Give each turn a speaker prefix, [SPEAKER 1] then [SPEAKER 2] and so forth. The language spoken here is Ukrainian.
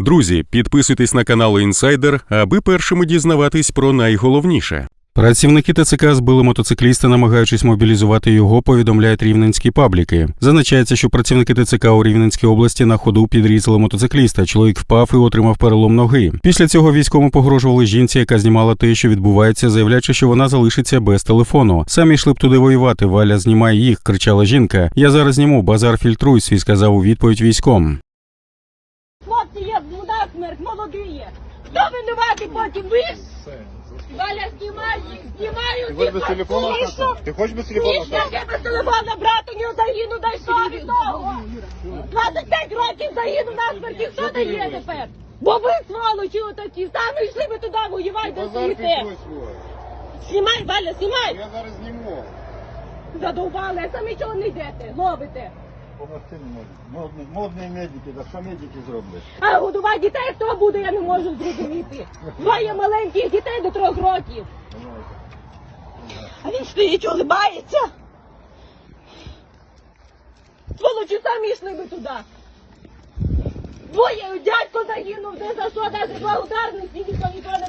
[SPEAKER 1] Друзі, підписуйтесь на канал Інсайдер, аби першими дізнаватись про найголовніше. Працівники ТЦК збили мотоцикліста, намагаючись мобілізувати його, повідомляють рівненські пабліки. Зазначається, що працівники ТЦК у Рівненській області на ходу підрізали мотоцикліста. Чоловік впав і отримав перелом ноги. Після цього військовому погрожували жінці, яка знімала те, що відбувається, заявляючи, що вона залишиться без телефону. Самі йшли б туди воювати. Валя знімає їх, кричала жінка. Я зараз зніму, базар фільтруй, свій сказав у відповідь військом.
[SPEAKER 2] Ну насмерть, молоді є. Хто винуватий потім? Ви? Валя, знімай їх, знімаю
[SPEAKER 3] Ти хочеш без
[SPEAKER 2] всіх,
[SPEAKER 3] телефону
[SPEAKER 2] смішно.
[SPEAKER 3] остатися? Ти хочеш без телефону
[SPEAKER 2] Смішно,
[SPEAKER 3] остатися?
[SPEAKER 2] я без телефона, брату, не загину, дай від того. 25 років загину насмерть, і хто дає тепер? Бо ви сволочі отакі, самі йшли ви туди воювати, де
[SPEAKER 3] Базар
[SPEAKER 2] стоїте. Знімай, Валя, знімай.
[SPEAKER 3] Я зараз зніму.
[SPEAKER 2] Задовбали, а самі чого не йдете, ловите.
[SPEAKER 3] Помогти не можу. Модні, модні медики, да що медики зроблять?
[SPEAKER 2] А годувати дітей хто буде, я не можу зрозуміти. Двоє маленьких дітей до трьох років. А він стоїть, улибається. Сволочі самі йшли би туди. Двоє дядько загинув, де за що, навіть благодарності ніхто ніколи